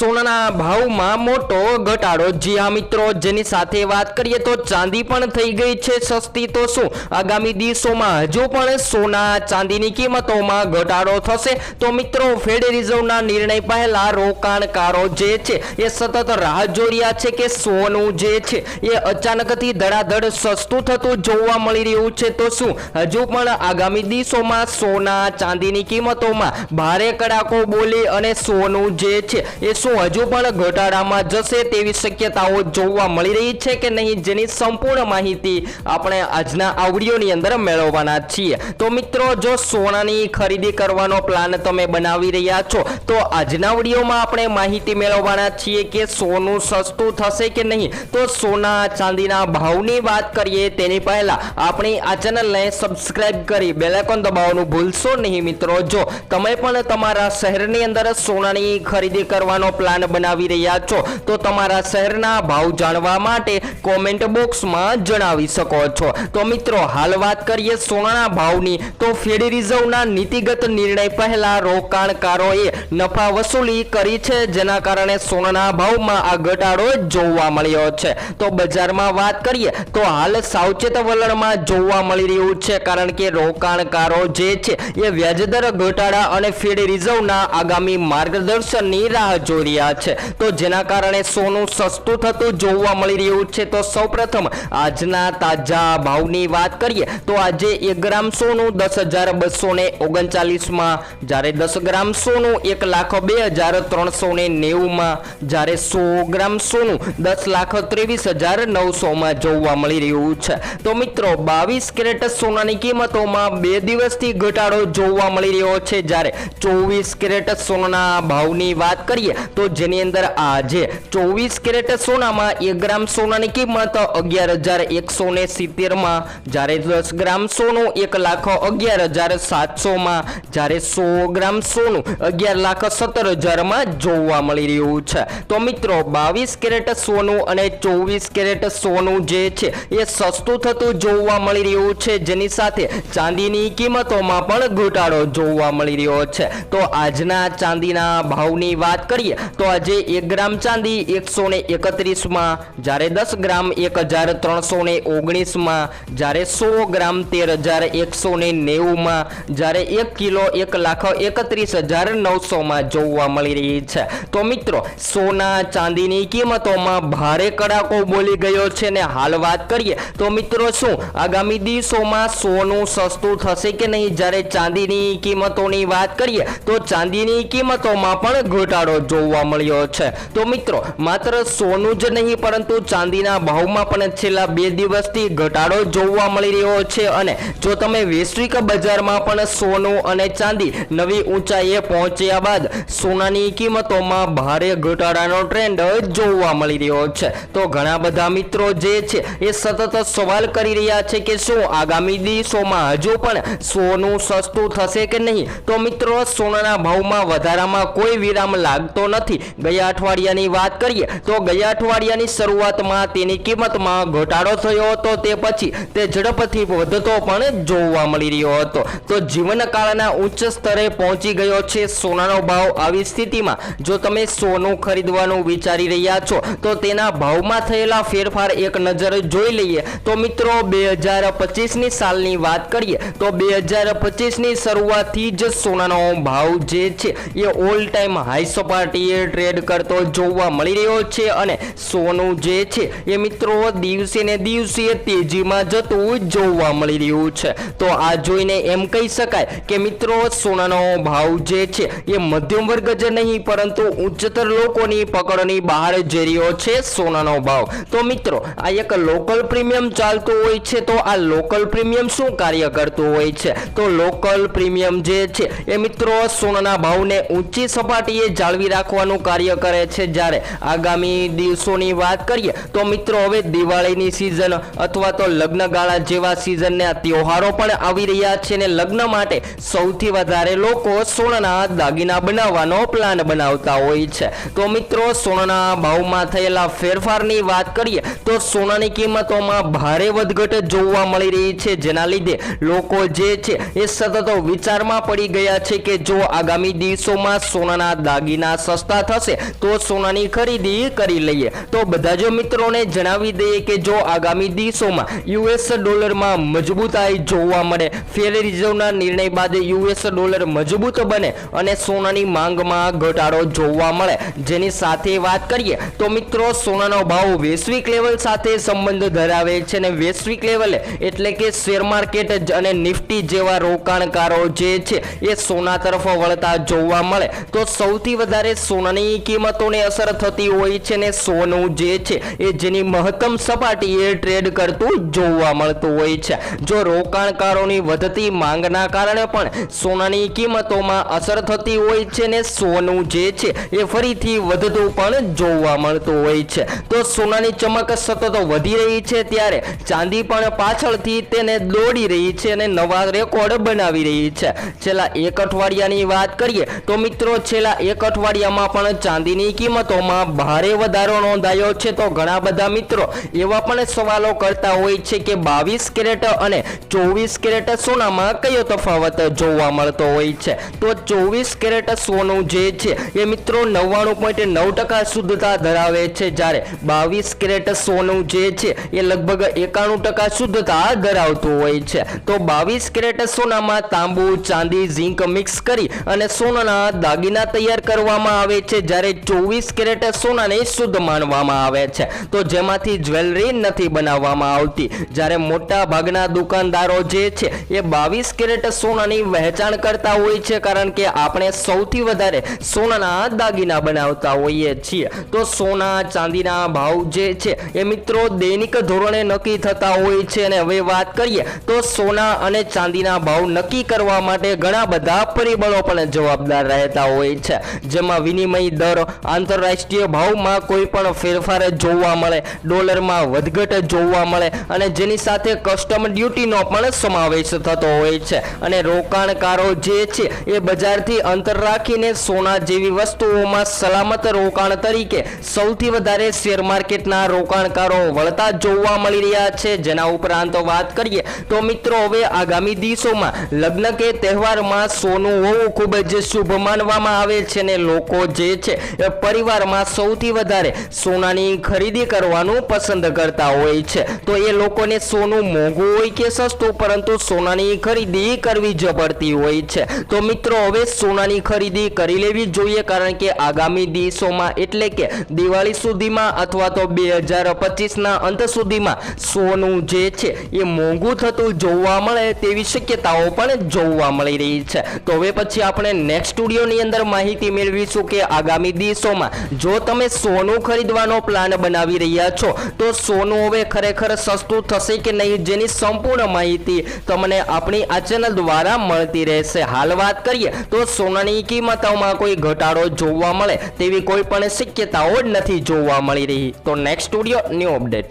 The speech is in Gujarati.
સોનાના ભાવમાં મોટો ઘટાડો. જી હા મિત્રો, જેની સાથે વાત કરીએ તો ચાંદી પણ થઈ ગઈ છે, સસ્તી તો શું? આગામી દિવસોમાં હજુ પણ સોના ચાંદીની કિંમતોમાં ઘટાડો થશે. તો મિત્રો ફેડ રિઝર્વના નિર્ણય પહેલા રોકાણકારો જે છે, એ સતત રાહ રહ્યા છે કે સોનું જે છે, એ અચાનકથી ધડાધડ સસ્તું થતું જોવા મળી રહ્યું છે. તો શું? હજુ પણ આગામી દિવસોમાં સોના ચાંદીની કિંમતોમાં ભારે કડાકો બોલી અને સોનું જે છે, એ શું હજુ પણ ઘટાડામાં જશે તેવી શક્યતાઓ જોવા મળી રહી છે કે નહીં જેની સંપૂર્ણ માહિતી આપણે આજના આવડીઓની અંદર મેળવવાના છીએ. તો મિત્રો, જો સોનાની ખરીદી કરવાનો પ્લાન તમે બનાવી રહ્યા છો, તો આજના વિડીયોમાં આપણે માહિતી મેળવવાના છીએ કે સોનું સસ્તું થશે કે નહીં. તો સોના ચાંદીના ભાવની વાત કરીએ તેની પહેલા આપણી આ ચેનલને સબસ્ક્રાઇબ કરી બેલાઇકોન દબાવવાનું ભૂલશો નહીં મિત્રો. જો તમે પણ તમારા શહેરની અંદર સોનાની ખરીદી કરવાનો પ્લાન બનાવી રહ્યા છો, તો તમારા શહેરના ભાવ જાણવા માટે કોમેન્ટ બોક્સમાં જણાવી શકો છો. તો મિત્રો, હાલ વાત કરીએ સોનાના ભાવની. તો ફેડ રિઝર્વના નીતિગત નિર્ણય પહેલા રોકાણકારોએ નફા વસૂલી કરી છે, જેના કારણે સોનાના ભાવમાં આ ઘટાડો જોવા મળ્યો છે. તો બજારમાં વાત કરીએ, તો હાલ સાવચેત વલણમાં જોવા મળી રહ્યું છે, કારણ કે રોકાણકારો જે છે એ વ્યાજદર ઘટાડા અને ફેડ રિઝર્વના આગામી માર્ગદર્શનની રાહ જોઈ રહ્યા છે. તો જેના કારણે સોનું સસ્તું થતું જોવા મળી રહ્યું છે. તો સૌપ્રથમ આજના તાજા ભાવની વાત કરીએ, તો આજે એક ગ્રામ સોનું દસ હજાર બસો ને ઓગણચાલીસમાં, જ્યારે દસ ગ્રામ સોનું એક લાખ બે હજાર ત્રણસો ને નેવુંમાં, જ્યારે સો ગ્રામ સોનું દસ લાખ ત્રેવીસ હજાર નવસોમાં જોવા મળી રહ્યું છે. તો મિત્રો, બાવીસ કેરેટ સોનાની કિંમતોમાં બે દિવસથી ઘટાડો જોવા મળી રહ્યો છે. જ્યારે ચોવીસ કેરેટ સોનાના ભાવની વાત કરીએ તો જેની અંદર આજે ચોવીસ કેરેટ સોનામાં એક ગ્રામ સોનાની કિંમત અગિયાર હજાર એકસો ને સિત્તેરમાં, જ્યારે દસ ગ્રામ સોનું એક લાખ અગિયાર હજાર સાતસોમાં, જ્યારે સો ગ્રામ સોનું અગિયાર લાખ સત્તર હજારમાં જોવા મળી રહ્યું છે. તો મિત્રો, બાવીસ કેરેટ સોનું અને ચોવીસ કેરેટ સોનું જે છે, એ સસ્તું થતું જોવા મળી રહ્યું છે. જેની સાથે ચાંદીની કિંમતોમાં પણ ઘટાડો જોવા મળી રહ્યો છે. તો આજના ચાંદીના ભાવની વાત કરીએ તો આજે એક ગ્રામ ચાંદી એકસો ને એકત્રીસમાં, જ્યારે દસ ગ્રામ એક હજાર ત્રણસો ને ઓગણીસમાં, જ્યારે સો ગ્રામ તેર હજાર એકસો ને નેવુંમાં, જ્યારે એક કિલો એક લાખ એકત્રીસ હજાર નવસોમાં જોવા મળી રહી છે. તો મિત્રો, સોના ચાંદીની કિંમતોમાં ભારે કડાકો બોલી ગયો છે ને હાલ વાત કરીએ, તો મિત્રો શું, આગામી દિવસોમાં સોનું સસ્તું થશે કે નહીં? જ્યારે ચાંદીની કિંમતોની વાત કરીએ, તો ચાંદીની કિંમતોમાં પણ ઘટાડો જોવા મળ્યો છે. તો મિત્રો, માત્ર સોનું જ નહીં, પરંતુ ચાંદીના ભાવમાં પણ છેલ્લા બે દિવસથી ઘટાડો જોવા મળી રહ્યો છે અને જો તમે વૈશ્વિક બજારમાં પણ સોનું અને ચાંદી નવી ઊંચાઈએ પહોંચ્યા બાદ સોનાની કિંમતોમાં ભારે ઘટાડાનો ટ્રેન્ડ જોવા મળી રહ્યો છે. તો ઘણા બધા મિત્રો જે છે, એ સતત સવાલ કરી રહ્યા છે કે શું આગામી દિવસોમાં હજુ પણ સોનું સસ્તું થશે કે નહીં? તો મિત્રો, સોનાના ભાવમાં વધારામાં કોઈ વિરામ લાગતો નથી ગયા અઠવાડિયાની વાત કરીએ તો ગયા અઠવાડિયાની શરૂઆતમાં તેની કિંમતમાં ઘટાડો થયો હતો. તે પછી તે ઝડપથી વધતો પણ જોવા મળી રહ્યો હતો. તો જીવનકાળના ઉચ્ચ સ્તરે પહોંચી ગયો છે સોનાનો ભાવ. આવી સ્થિતિમાં જો તમે સોનું ખરીદવાનું વિચારી રહ્યા છો, તો તેના ભાવમાં થયેલા ફેરફાર એક નજર જોઈ લઈએ. તો મિત્રો, બે હજાર પચીસની સાલની વાત કરીએ, તો બે હજાર પચીસની શરૂઆતથી જ સોનાનો ભાવ જે છે એ ઓલ ટાઈમ હાઈ સપાટીએ ટ્રેડ કરતો જોવા મળી રહ્યો છે અને સોનું જે છે એ મિત્રો દિવસે ને દિવસે તેજીમાં જતું જોવા મળી રહ્યું છે. તો આ જોઈને એમ કહી શકાય કે મિત્રો, સોનાનો ભાવ જે છે એ મધ્યમ વર્ગ જ નહીં, પરંતુ ઉચ્ચતર લોકોની પકડની બહાર જઈ રહ્યો છે સોનાનો ભાવ. તો મિત્રો, આ એક લોકલ પ્રીમિયમ ચાલતું હોય છે, તો આ લોકલ પ્રીમિયમ શું કાર્ય કરતું હોય છે? તો લોકલ પ્રીમિયમ જે છે એ મિત્રો, સોનાના ભાવને ઊંચી સપાટીએ જાળવી રાખવાનું કાર્ય કરે છે. જ્યારે આગામી દિવસોની વાત કરીએ, તો મિત્રો, હવે દિવાળીની સિઝન અથવા તો લગ્નગાળા જેવા સિઝનના તહેવારો પણ આવી રહ્યા છે ને લગ્ન માટે સૌથી વધારે લોકો સોનાના દાગીના બનાવવાનો પ્લાન બનાવતા હોય છે. તો મિત્રો, સોનાના ભાવમાં થયેલા ફેરફારની વાત કરીએ, તો સોનાની કિંમતોમાં ભારે વધઘટ જોવા મળી રહી છે. જેના લીધે લોકો જે છે એ સતત વિચારમાં પડી ગયા છે કે જો આગામી દિવસોમાં સોનાના દાગીના સસ્તા સસ્તા થશે તો સોનાની ખરીદી કરી લઈએ. તો બધા જ મિત્રોને જણાવી દઈએ કે જો આગામી દિવસોમાં યુએસ ડોલરમાં મજબૂતાઈ જોવા મળે ફેર રિઝર્વના નિર્ણય બાદ યુએસ ડોલર મજબૂત બને અને સોનાની માંગમાં ઘટાડો જોવા મળે. જેની સાથે વાત કરીએ તો મિત્રો, સોનાનો ભાવ વૈશ્વિક લેવલ સાથે સંબંધ ધરાવે છે અને વૈશ્વિક લેવલે એટલે કે શેર માર્કેટ અને નિફ્ટી જેવા રોકાણકારો જે છે, એ સોના તરફ વળતા જોવા મળે. તો સૌથી વધારે સોનાની કિંમતોને અસર થતી હોય છે ને સોનું જે છે, એ જેની મહત્તમ સપાટીએ ટ્રેડ કરતું જોવા મળતું હોય છે. જો રોકાણકારોની વધતી માંગના કારણે પણ સોનાની કિંમતોમાં અસર થતી હોય છે ને સોનું જે છે એ ફરીથી વધતું પણ જોવા મળતું હોય છે. તો સોનાની ચમક સતત વધી રહી છે ત્યારે ચાંદી પણ પાછળથી તેને દોડી રહી છે અને નવા રેકોર્ડ બનાવી રહી છે. છેલ્લા એક અઠવાડિયાની વાત કરીએ તો મિત્રો છેલ્લા એક અઠવાડિયામાં પણ ચાંદીની કિંમતોમાં ભારે વધારો નોંધાયો છે. તો ઘણા બધા મિત્રો એવા પણ સવાલો કરતા હોય છે કે બાવીસ કેરેટ અને ચોવીસ કેરેટ સોનામાં કયો તફાવત જોવા મળતો હોય છે? તો ચોવીસ કેરેટ સોનું જે છે, એ મિત્રો નવ્વાણું પોઈન્ટ નવ ટકા શુદ્ધતા ધરાવે છે. જ્યારે બાવીસ કેરેટ સોનું જે છે, એ લગભગ એકાણું ટકા શુદ્ધતા ધરાવતું હોય છે. તો બાવીસ કેરેટ સોનામાં તાંબુ, ચાંદી, ઝીંક મિક્સ કરી અને સોનાના દાગીના તૈયાર કરવામાં આવે છે. જ્યારે ચોવીસ કેરેટ સોનાને શુદ્ધ માનવામાં આવે છે. તો જેમાંથી જ્વેલરી નથી બનાવવામાં આવતી. જ્યારે મોટા ભાગના દુકાનદારો જે છે, એ બાવીસ કેરેટ સોનાની વહેંચાણ કરતા હોય છે, કારણ કે આપણે સૌથી વધારે સોનાના દાગીના બનાવતા હોઈએ છીએ. તો સોના ચાંદીના ભાવ જે છે, એ મિત્રો દૈનિક ધોરણે નક્કી થતા હોય છે. અને હવે વાત કરીએ, તો સોના અને ચાંદીના ભાવ નક્કી કરવા માટે ઘણા બધા પરિબળો પણ જવાબદાર રહેતા હોય છે. જેમાં વિનિમય દર, આંતરરાષ્ટ્રીય ભાવમાં કોઈ પણ ફેરફાર જોવા મળે, ડોલરમાં વધઘટ જોવા મળે, અને જેની સાથે કસ્ટમ ડ્યુટીનો પણ સમાવેશ થતો હોય છે. અને રોકાણકારો જે છે, એ બજારથી અંતર રાખીને સોના જેવી વસ્તુઓમાં સલામત રોકાણ તરીકે સૌથી વધારે શેર માર્કેટના રોકાણકારો વળતા જોવા મળી રહ્યા છે. જેના ઉપરાંત વાત કરીએ તો મિત્રો, હવે આગામી દિવસોમાં લગ્ન કે તહેવારમાં સોનું હોવું ખૂબ જ શુભ માનવામાં આવે છે ને લોકો જે છે, એ પરિવારમાં સૌથી વધારે સોનાની ખરીદી કરવાનું પસંદ કરતા હોય છે. તો એ લોકોને સોનું મોંઘું હોય કે સસ્તું, પરંતુ સોનાની ખરીદી કરવી જ પડતી હોય છે. તો મિત્રો, હવે સોનાની ખરીદી કરી લેવી જોઈએ કારણ કે આગામી દિવસોમાં એટલે કે દિવાળી સુધીમાં અથવા તો બે હજાર પચીસના અંત સુધીમાં સોનું જે છે એ મોંઘું થતું જોવા મળે તેવી શક્યતાઓ પણ જોવા મળી રહી છે. તો હવે પછી આપણે નેક્સ્ટ સ્ટુડિયોની અંદર માહિતી મેળવીશું કે આગામી દિવસોમાં જો તમે સોનું ખરીદવાનો પ્લાન બનાવી રહ્યા છો, તો સોનું હવે ખરેખર સસ્તું થશે કે નહીં, જેની સંપૂર્ણ માહિતી તમને આપણી આ ચેનલ દ્વારા મળતી રહેશે. હાલ વાત કરીએ તો સોનાની કિંમતોમાં કોઈ ઘટાડો જોવા મળે તેવી કોઈ પણ શક્યતાઓ નથી જોવા મળી રહી. તો નેક્સ્ટ સ્ટુડિયો ન્યૂ અપડેટ